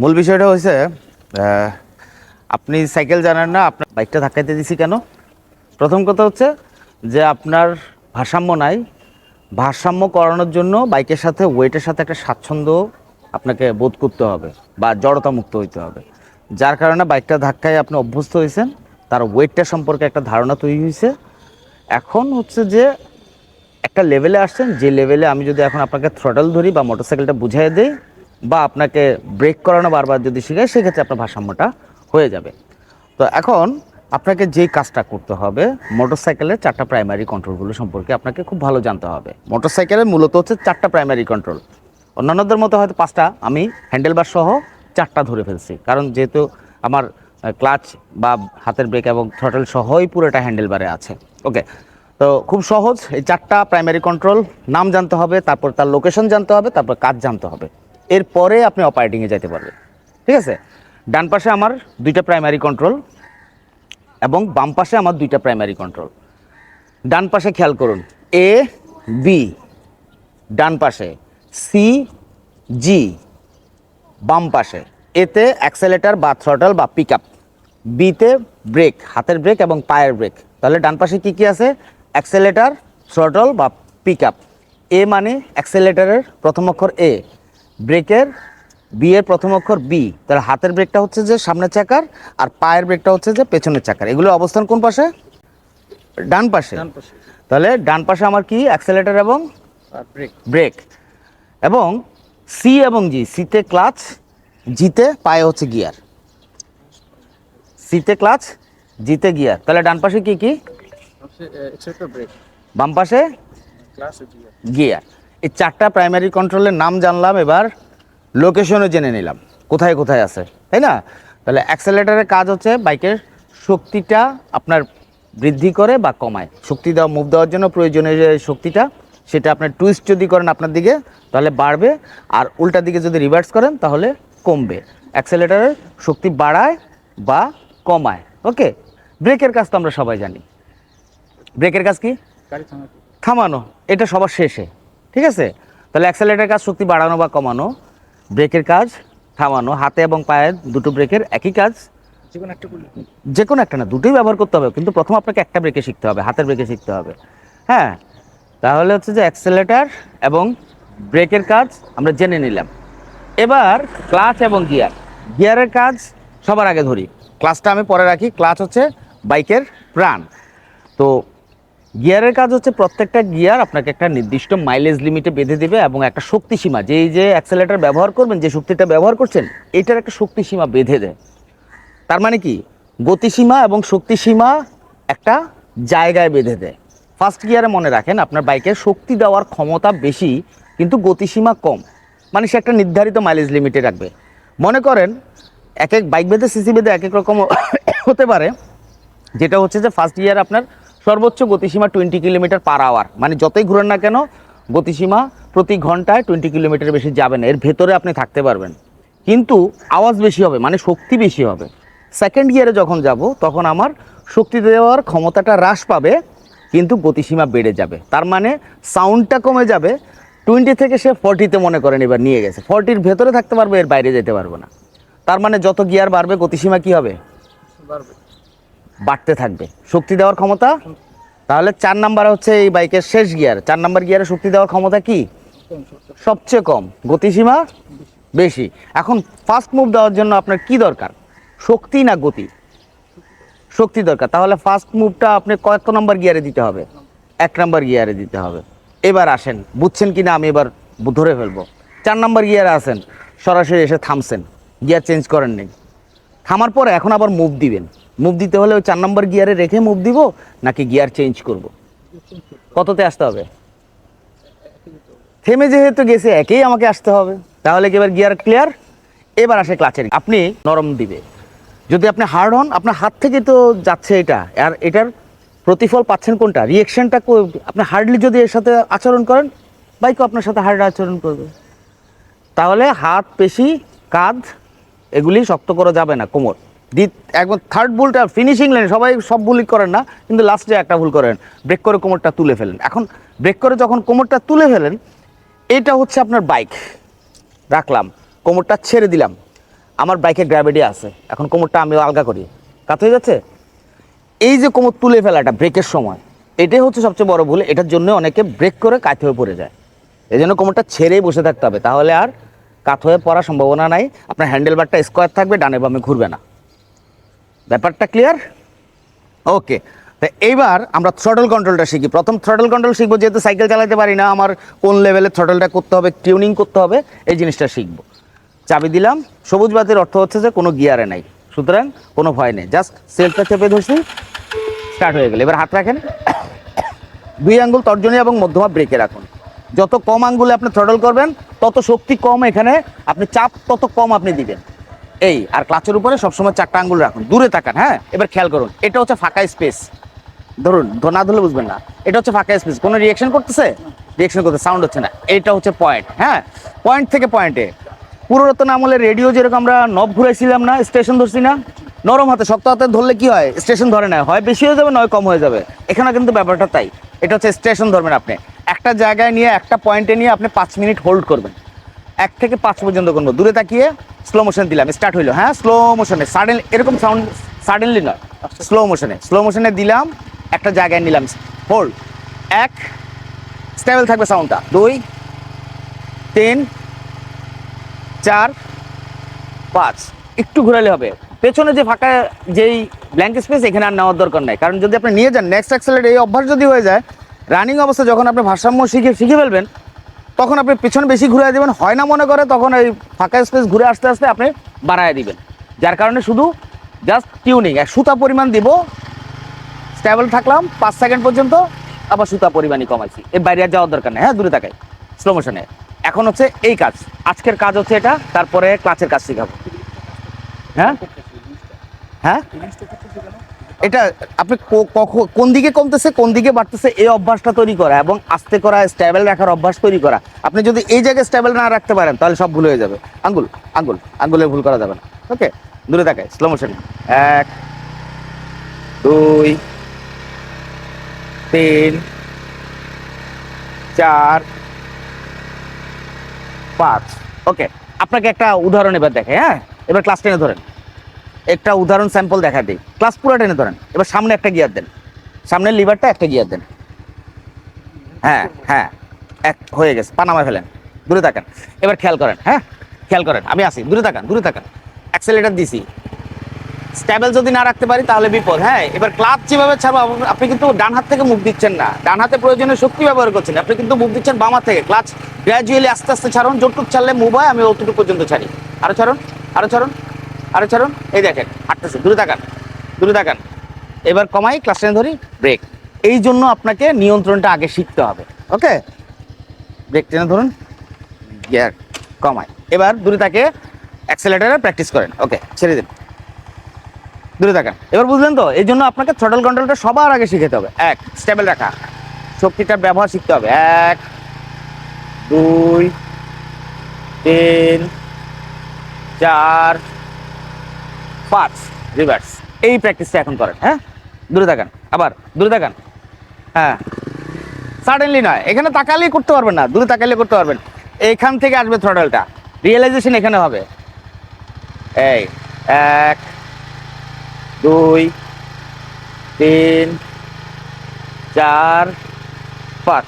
মূল বিষয়টা হয়েছে আপনি সাইকেল জানেন না, আপনার বাইকটা ধাক্কাইতে দিছি কেন? প্রথম কথা হচ্ছে যে আপনার ভারসাম্য নাই। ভারসাম্য করানোর জন্য বাইকের সাথে ওয়েটের সাথে একটা স্বাচ্ছন্দ্য আপনাকে বোধ করতে হবে বা জড়তা মুক্ত হইতে হবে। যার কারণে বাইকটা ধাক্কায় আপনি অভ্যস্ত হয়েছেন তার ওয়েটটা সম্পর্কে একটা ধারণা তৈরি হয়েছে এখন হচ্ছে যে একটা লেভেলে আসছেন, যে লেভেলে আমি যদি এখন আপনাকে থ্রটল ধরি বা মোটরসাইকেলটা বুঝিয়ে দেই বা আপনাকে ব্রেক করানো বারবার যদি শিখাই সেক্ষেত্রে আপনার ভারসাম্যটা হয়ে যাবে। তো এখন আপনাকে যেই কাজটা করতে হবে মোটরসাইকেলের চারটা প্রাইমারি কন্ট্রোলগুলো সম্পর্কে আপনাকে খুব ভালো জানতে হবে। মোটরসাইকেলের মূলত হচ্ছে চারটা প্রাইমারি কন্ট্রোল অন্যান্যদের মতো হয়তো পাঁচটা, আমি হ্যান্ডেলবার সহ চারটা ধরে ফেলছি। কারণ যেহেতু আমার ক্লাচ বা হাতের ব্রেক এবং থ্রটল সহই পুরোটা হ্যান্ডেলবারে আছে। ওকে তো খুব সহজ, এই চারটা প্রাইমারি কন্ট্রোল নাম জানতে হবে, তারপর তার লোকেশন জানতে হবে, তারপর কাজ জানতে হবে। এরপরে আপনি অপারেটিংয়ে যেতে পারবেন। ঠিক আছে? ডান পাশে আমার দুইটা প্রাইমারি কন্ট্রোল এবং বাম পাশে আমার দুইটা প্রাইমারি কন্ট্রোল ডান পাশে খেয়াল করুন এ বি ডান পাশে সি জি বাম পাশে এতে অ্যাক্সেলেটার বা থ্রটল বা পিক আপ বিতে ব্রেক হাতের ব্রেক এবং পায়ের ব্রেক তাহলে ডান পাশে কী কি আছে? অ্যাক্সেলেটার থ্রটল বা পিক আপ এ মানে অ্যাক্সেলেটারের প্রথম অক্ষর এ ব্রেকের বি এর প্রথম অক্ষর বি তাহলে হাতের ব্রেকটা হচ্ছে যে সামনের চাকার আর পায়ের ব্রেকটা হচ্ছে যে পেছনের চাকার। এগুলো অবস্থান কোন পাশে? ডান পাশে। তাহলে ডান পাশে আমার কি? অ্যাক্সেলেটার এবং ব্রেক এবং সি এবং জি সিতে ক্লাচ জিতে পায়ে হচ্ছে গিয়ার সিতে ক্লাচ জিতে গিয়ার তাহলে ডান পাশে কি কি? বাম পাশে গিয়ার এই চারটা প্রাইমারি কন্ট্রোলের নাম জানলাম এবার লোকেশনও জেনে নিলাম। কোথায় কোথায় আছে তাই না? তাহলে অ্যাক্সেলেটারের কাজ হচ্ছে বাইকের শক্তিটা আপনার বৃদ্ধি করে বা কমায়। শক্তি দেওয়া মুভ দেওয়ার জন্য প্রয়োজনীয় যে শক্তিটা সেটা আপনার টুইস্ট যদি করেন আপনার দিকে তাহলে বাড়বে। আর উল্টা দিকে যদি রিভার্স করেন তাহলে কমবে। অ্যাক্সেলেটারের শক্তি বাড়ায় বা কমায়। ওকে ব্রেকের কাজ তো আমরা সবাই জানি। ব্রেকের কাজ কি? থামানো। এটা সবার শেষে। ঠিক আছে? তাহলে অ্যাক্সেলেটার কাজ শক্তি বাড়ানো বা কমানো ব্রেকের কাজ থামানো হাতে এবং পায়ের দুটো ব্রেকের একই কাজ যে কোনো একটা না দুটোই ব্যবহার করতে হবে কিন্তু প্রথম আপনাকে একটা ব্রেকে শিখতে হবে হাতের ব্রেকে শিখতে হবে। হ্যাঁ? তাহলে হচ্ছে যে অ্যাক্সেলেটার এবং ব্রেকের কাজ আমরা জেনে নিলাম। এবার ক্লাচ এবং গিয়ার গিয়ারের কাজ সবার আগে ধরি। ক্লাচটা আমি পরে রাখি ক্লাচ হচ্ছে বাইকের প্রাণ। তো গিয়ারের কাজ হচ্ছে প্রত্যেকটা গিয়ার আপনাকে একটা নির্দিষ্ট মাইলেজ লিমিটে বেঁধে দেবে এবং একটা শক্তি সীমা, যেই যে অ্যাক্সেলেটার ব্যবহার করবেন, যে শক্তিটা ব্যবহার করছেন, এটার একটা শক্তি সীমা বেঁধে দেয়। তার মানে কি? গতিসীমা এবং শক্তিসীমা একটা জায়গায় বেঁধে দেয়। ফার্স্ট গিয়ারে মনে রাখেন, আপনার বাইকের শক্তি দেওয়ার ক্ষমতা বেশি, কিন্তু গতিসীমা কম। মানে সে একটা নির্ধারিত মাইলেজ লিমিটে রাখবে। মনে করেন, এক এক বাইক বেঁধে সিসি বেঁধে এক এক রকম হতে পারে, যেটা হচ্ছে যে ফার্স্ট ইয়ার আপনার সর্বোচ্চ গতিসীমা টোয়েন্টি কিলোমিটার পার আওয়ার। মানে যতই ঘুরেন না কেন, গতিসীমা প্রতি ঘন্টায় টোয়েন্টি কিলোমিটার বেশি যাবে না। এর ভেতরে আপনি থাকতে পারবেন। কিন্তু আওয়াজ বেশি হবে মানে শক্তি বেশি হবে। সেকেন্ড ইয়ারে যখন যাব, তখন আমার শক্তি দেওয়ার ক্ষমতাটা হ্রাস পাবে, কিন্তু গতিসীমা বেড়ে যাবে। তার মানে সাউন্ডটা কমে যাবে। টোয়েন্টি থেকে সে ফর্টিতে মনে করেন এবার নিয়ে গেছে। ফর্টির ভেতরে থাকতে পারবে, এর বাইরে যেতে পারব না। তার মানে যত গিয়ার বাড়বে, গতিসীমা কি হবে? বাড়বে। বাড়তে থাকবে। শক্তি দেওয়ার ক্ষমতা? তাহলে চার নাম্বার হচ্ছে এই বাইকের শেষ গিয়ার। চার নাম্বার গিয়ারে শক্তি দেওয়ার ক্ষমতা কি? সবচেয়ে কম। গতিসীমা? বেশি। এখন ফার্স্ট মুভ দেওয়ার জন্য আপনার কি দরকার? শক্তি না গতি? শক্তি দরকার। তাহলে ফার্স্ট মুভটা আপনি কত নাম্বার গিয়ারে দিতে হবে। এক নাম্বার গিয়ারে দিতে হবে। এবার আসেন। বুঝছেন কি না আমি এবার ধরে ফেলব। চার নাম্বার গিয়ারে আসেন। সরাসরি এসে থামছেন। গিয়ার চেঞ্জ করেন নেই থামার পরে এখন আবার মুভ দিবেন। মুভ দিতে হলে ওই চার নম্বর গিয়ারে রেখে মুভ দিব, নাকি গিয়ার চেঞ্জ করব? কততে আসতে হবে? থেমে যেহেতু গেছে, একেই আমাকে আসতে হবে। তাহলে কি এবার গিয়ার ক্লিয়ার এবার আসে ক্লাচের আপনি নরম দিবে। যদি আপনি হার্ড হন, আপনার হাত থেকে তো যাচ্ছে এটা। আর এটার প্রতিফল পাচ্ছেন কোনটা? রিয়েকশনটা আপনি হার্ডলি যদি এর সাথে আচরণ করেন বাইকও আপনার সাথে হার্ড আচরণ করবে। তাহলে হাত, পেশি, কাঁধ, এগুলি শক্ত করা যাবে না, কোমর। একদম থার্ড ভুলটা ফিনিশিং লাইন সবাই সব ভুলই করেন না, কিন্তু লাস্টে একটা ভুল করেন। ব্রেক করে কোমরটা তুলে ফেলেন। এখন ব্রেক করে যখন কোমরটা তুলে ফেলেন, এটা হচ্ছে আপনার বাইক রাখলাম, কোমরটা ছেড়ে দিলাম। আমার বাইকে গ্র্যাভিটি আছে, এখন কোমরটা আমি আলগা করি। কাত হয়ে যাচ্ছে? এই যে কোমর তুলে ফেলাটা ব্রেকের সময়, এটাই হচ্ছে সবচেয়ে বড় ভুল। এটার জন্য অনেকে ব্রেক করে কাত হয়ে পড়ে যায়। এই জন্য কোমরটা ছেড়েই বসে থাকতে হবে। তাহলে আর কাত হয়ে পড়ার সম্ভাবনা নাই। আপনার হ্যান্ডেল বারটা স্কোয়ার থাকবে, ডানে বামে ঘুরবে না। ব্যাপারটা ক্লিয়ার ওকে তো এইবার আমরা থ্রটল কন্ট্রোলটা শিখি। প্রথম থ্রটল কন্ট্রোল শিখব, যেহেতু সাইকেল চালাতে পারি না, আমার কোন লেভেলে থ্রটলটা করতে হবে টিউনিং করতে হবে, এই জিনিসটা শিখব। চাবি দিলাম, সবুজ বাতির অর্থ হচ্ছে যে কোনো গিয়ারে নাই। সুতরাং কোনো ভয় নেই জাস্ট সেলফটা চেপে ধরছি স্টার্ট হয়ে গেল। এবার হাত রাখেন। দুই আঙ্গুল তর্জনী এবং মধ্যমা ব্রেকে রাখুন। যত কম আঙ্গুলে আপনি থ্রটল করবেন, তত শক্তি কম এখানে আপনি চাপ তত কম আপনি দিবেন। এই, আর ক্লাচের উপরে সবসময় চারটা আঙ্গুল রাখুন। দূরে তাকান হ্যাঁ? এবার খেয়াল করুন, এটা হচ্ছে ফাঁকা স্পেস ধরুন না ধরলে বুঝবেন না। এটা হচ্ছে ফাঁকা স্পেস কোনো রিয়েকশন করতেছে? রিয়েকশন করতে সাউন্ড হচ্ছে না। এটা হচ্ছে পয়েন্ট হ্যাঁ? পয়েন্ট থেকে পয়েন্টে পুরাতন আমলে রেডিও যেরকম আমরা নব ঘুরাইছিলাম না স্টেশন ধরছি না, নরম হাতে, শক্ত হাতে ধরলে কি হয়? স্টেশন ধরে না। হয় বেশি হয়ে যাবে, নয় কম হয়ে যাবে। এখানে কিন্তু ব্যাপারটা তাই। এটা হচ্ছে স্টেশন ধরবেন আপনি। একটা জায়গায় নিয়ে, একটা পয়েন্টে নিয়ে আপনি পাঁচ মিনিট হোল্ড করবেন। এক থেকে পাঁচ পর্যন্ত করব। দূরে তাকিয়ে স্লো মোশন দিলাম স্টার্ট হইল। হ্যাঁ স্লো মোশনে সাডেন এরকম সাউন্ড সাডেনলি নয়। স্লো মোশনে স্লো মোশনে দিলাম, একটা জায়গায় নিলাম। হোল্ড এক স্টেবল থাকবে সাউন্ডটা দুই, তিন, চার, পাঁচ। একটু ঘোরালে হবে। পেছনে যে ফাঁকা, যেই ব্ল্যাঙ্ক স্পেস এখানে আর নেওয়ার দরকার নাই। কারণ যদি আপনি নিয়ে যান নেক্সট অ্যাক্সেলেট এই অভ্যাস যদি হয়ে যায় রানিং অবস্থা যখন আপনি ভারসাম্য শিখে শিখে ফেলবেন তখন আপনি পেছনে বেশি ঘুরে দেবেন, হয় না মনে করে, তখন এই ফাঁকা স্পেস ঘুরে আসতে আসতে আপনি বাড়ায় দিবেন। যার কারণে শুধু জাস্ট টিউনিং এক সুতা পরিমাণ দিব। স্টেবল থাকলাম, পাঁচ সেকেন্ড পর্যন্ত আবার সুতা পরিমাণই কমাইছি। এর বাইরে যাওয়ার দরকার নেই হ্যাঁ দূরে তাকাই। স্লো মোশনে এখন হচ্ছে এই কাজ। আজকের কাজ হচ্ছে এটা, তারপরে ক্লাচের কাজ শেখাবো। হ্যাঁ? হ্যাঁ? এটা আপনি কোন দিকে কমতেছে, কোন দিকে বাড়তেছে, এই অভ্যাসটা তৈরি করা এবং আস্তে করা স্টেবল রাখার অভ্যাস তৈরি করা। আপনি যদি এই জায়গায় স্টেবল না রাখতে পারেন, তাহলে সব ভুল হয়ে যাবে। আঙ্গুল আঙ্গুল, আঙ্গুলে ভুল করা যাবে না। ওকে দূরে তাকায় স্লো মোশন এক, দুই, তিন, চার, পাঁচ। ওকে আপনাকে একটা উদাহরণ এবার দেখে হ্যাঁ? এবার ক্লাস টেনে ধরেন। একটা উদাহরণ স্যাম্পল দেখা দিই। ক্লাস পুরো টেনে ধরেন। এবার সামনে একটা গিয়ার দেন। সামনের লিভারটা একটা গিয়ার দেন। হ্যাঁ হ্যাঁ এক হয়ে গেছে। পানামা ফেলেন। দূরে তাকান এবার খেয়াল করেন হ্যাঁ? খেয়াল করেন, আমি আসি দূরে তাকান দূরে তাকান অ্যাক্সেলেটার দিছি। স্টেবল যদি না রাখতে পারি তাহলে বিপদ হ্যাঁ? এবার ক্লাচ যেভাবে ছাড়বো, আপনি কিন্তু ডান হাত থেকে মুখ দিচ্ছেন না। ডান হাতে প্রয়োজনীয় শক্তি ব্যবহার করছেন আপনি কিন্তু মুখ দিচ্ছেন বাম থেকে। ক্লাচ গ্র্যাজুয়ালি আস্তে আস্তে ছাড়ুন। যতটুকু ছাড়লে মুভ হয়, আমি অতটুকু পর্যন্ত ছাড়ি। আরও ছাড়ুন আরও ছাড়ুন। আরও ছাড়ুন, এই দেখেন হাঁটতেছে দূরে তাকান দূরে তাকান। এবার কমাই ক্লাস টেনে ধরি ব্রেক এই জন্য আপনাকে নিয়ন্ত্রণটা আগে শিখতে হবে ওকে ব্রেক টেনে ধরুন, গিয়ার, কমাই। এবার দূরে তাকে অ্যাক্সেলেটারে প্র্যাকটিস করেন ওকে ছেড়ে দিন। দূরে থাকেন এবার বুঝলেন তো, এই জন্য আপনাকে থ্রটল কন্ট্রোলটা সবার আগে শিখতে হবে। এক স্টেবল রাখা। শক্তিটার ব্যবহার শিখতে হবে। এক, দুই, তিন, চার পাঁচ রিভার্স। এই প্র্যাকটিসটা এখন করেন হ্যাঁ? দূরে থাকেন, আবার দূরে থাকেন। হ্যাঁ। সাডেনলি নয়, এখানে তাকালেই করতে পারবেন না, দূরে তাকালে করতে পারবেন। এখান থেকে আসবে থ্রটলটা রিয়েলাইজেশন এখানে হবে। এই, এক, দুই, তিন, চার, পাঁচ।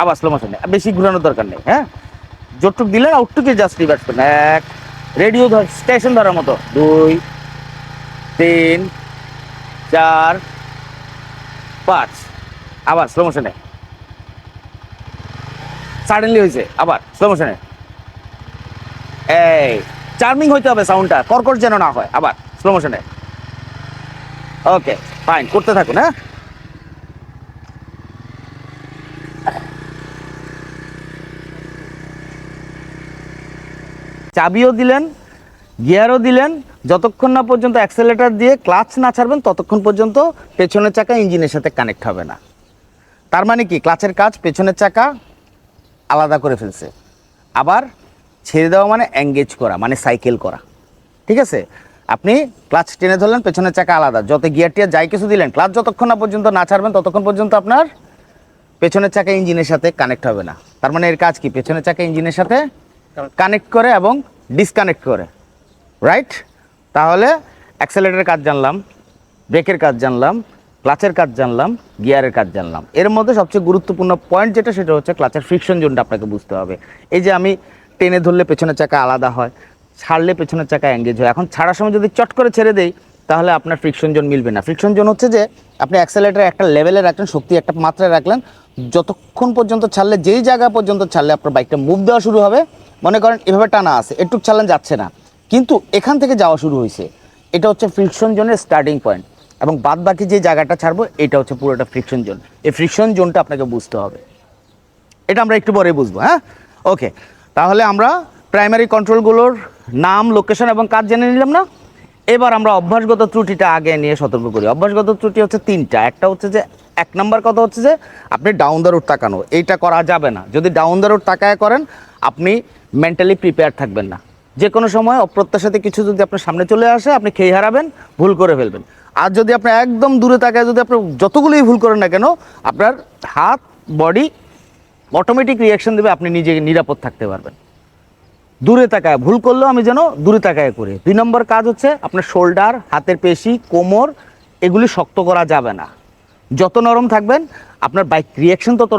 আবার স্লো মোশনে বেশি ঘুরানোর দরকার নেই হ্যাঁ? যতটুক দিলে আউটটুকে জাস্ট রিভার্স করেন। এক রেডিও ধর স্টেশন ধরার মতো। দুই তিন, চার, পাঁচ। আবার স্লো মোশনে সাডেনলি হয়েছে, আবার স্লো মোশনে এই চার্মিং হইতে হবে সাউন্ডটা কর্কট যেন না হয়, আবার স্লো মোশনে ওকে ফাইন করতে থাকুন হ্যাঁ? চাবিও দিলেন গিয়ারও দিলেন যতক্ষণ না পর্যন্ত অ্যাক্সেলেটার দিয়ে ক্লাচ না ছাড়বেন ততক্ষণ পর্যন্ত পেছনের চাকা ইঞ্জিনের সাথে কানেক্ট হবে না। তার মানে কি? ক্লাচের কাজ পেছনের চাকা আলাদা করে ফেলছে। আবার ছেড়ে দেওয়া মানে এঙ্গেজ করা মানে সাইকেল করা। ঠিক আছে? আপনি ক্লাচ টেনে ধরলেন পেছনের চাকা আলাদা। যত গিয়ার টিয়ার যাই কিছু দিলেন ক্লাচ যতক্ষণ না পর্যন্ত না ছাড়বেন ততক্ষণ পর্যন্ত আপনার পেছনের চাকা ইঞ্জিনের সাথে কানেক্ট হবে না। তার মানে এর কাজ কি? পেছনের চাকা ইঞ্জিনের সাথে কানেক্ট করে এবং ডিসকানেক্ট করে। রাইট তাহলে অ্যাক্সেলেটারের কাজ জানলাম ব্রেকের কাজ জানলাম ক্লাচের কাজ জানলাম গিয়ারের কাজ জানলাম। এর মধ্যে সবচেয়ে গুরুত্বপূর্ণ পয়েন্ট যেটা সেটা হচ্ছে ক্লাচের ফ্রিকশন জোনটা আপনাকে বুঝতে হবে। এই যে আমি টেনে ধরলে পেছনের চাকা আলাদা হয়, ছাড়লে পেছনের চাকা এঙ্গেজ হয়। এখন ছাড়ার সময় যদি চট করে ছেড়ে দেই, তাহলে আপনার ফ্রিকশন জোন মিলবে না। ফ্রিকশন জোন হচ্ছে যে আপনি অ্যাক্সেলেটার একটা লেভেলে রাখলেন, শক্তি একটা মাত্রায় রাখলেন, যতক্ষণ পর্যন্ত ছাড়লে, যেই জায়গা পর্যন্ত ছাড়লে আপনার বাইকটা মুভ দেওয়া শুরু হবে, মনে করেন এভাবে টানা আছে একটু ছাড়লেন যাচ্ছে না। কিন্তু এখান থেকে যাওয়া শুরু হয়েছে। এটা হচ্ছে ফ্রিকশন জোনের স্টার্টিং পয়েন্ট এবং বাদ বাকি যে জায়গাটা ছাড়বো, এটা হচ্ছে পুরোটা ফ্রিকশন জোন এই ফ্রিকশন জোনটা আপনাকে বুঝতে হবে। এটা আমরা একটু পরে বুঝব হ্যাঁ? ওকে তাহলে আমরা প্রাইমারি কন্ট্রোলগুলোর নাম লোকেশন এবং কাজ জেনে নিলাম না? এবার আমরা অভ্যাসগত ত্রুটিটা আগে নিয়ে সতর্ক করি। অভ্যাসগত ত্রুটি হচ্ছে তিনটা। একটা হচ্ছে যে, এক নম্বর কথা হচ্ছে যে, আপনি ডাউন দ্য রোড তাকানো। এইটা করা যাবে না। যদি ডাউন দ্য রোড তাকায় করেন, আপনি মেন্টালি প্রিপেয়ার থাকবেন না। যে কোনো সময় অপ্রত্যাশিত কিছু যদি আপনার সামনে চলে আসে, আপনি খেয়ে হারাবেন, ভুল করে ফেলবেন। আর যদি আপনি একদম দূরে তাকায় যদি আপনি যতগুলোই ভুল করেন না কেন, আপনার হাত, বডি অটোমেটিক রিয়াকশন দেবে, আপনি নিজে নিরাপদ থাকতে পারবেন। দূরে তাকায়, ভুল করলেও আমি যেন দূরে তাকায় করি। দুই নম্বর কাজ হচ্ছে, আপনার শোল্ডার হাতের পেশি, কোমর, এগুলি শক্ত করা যাবে না। যত নরম থাকবেন, আপনার বাইক রিয়াকশন তত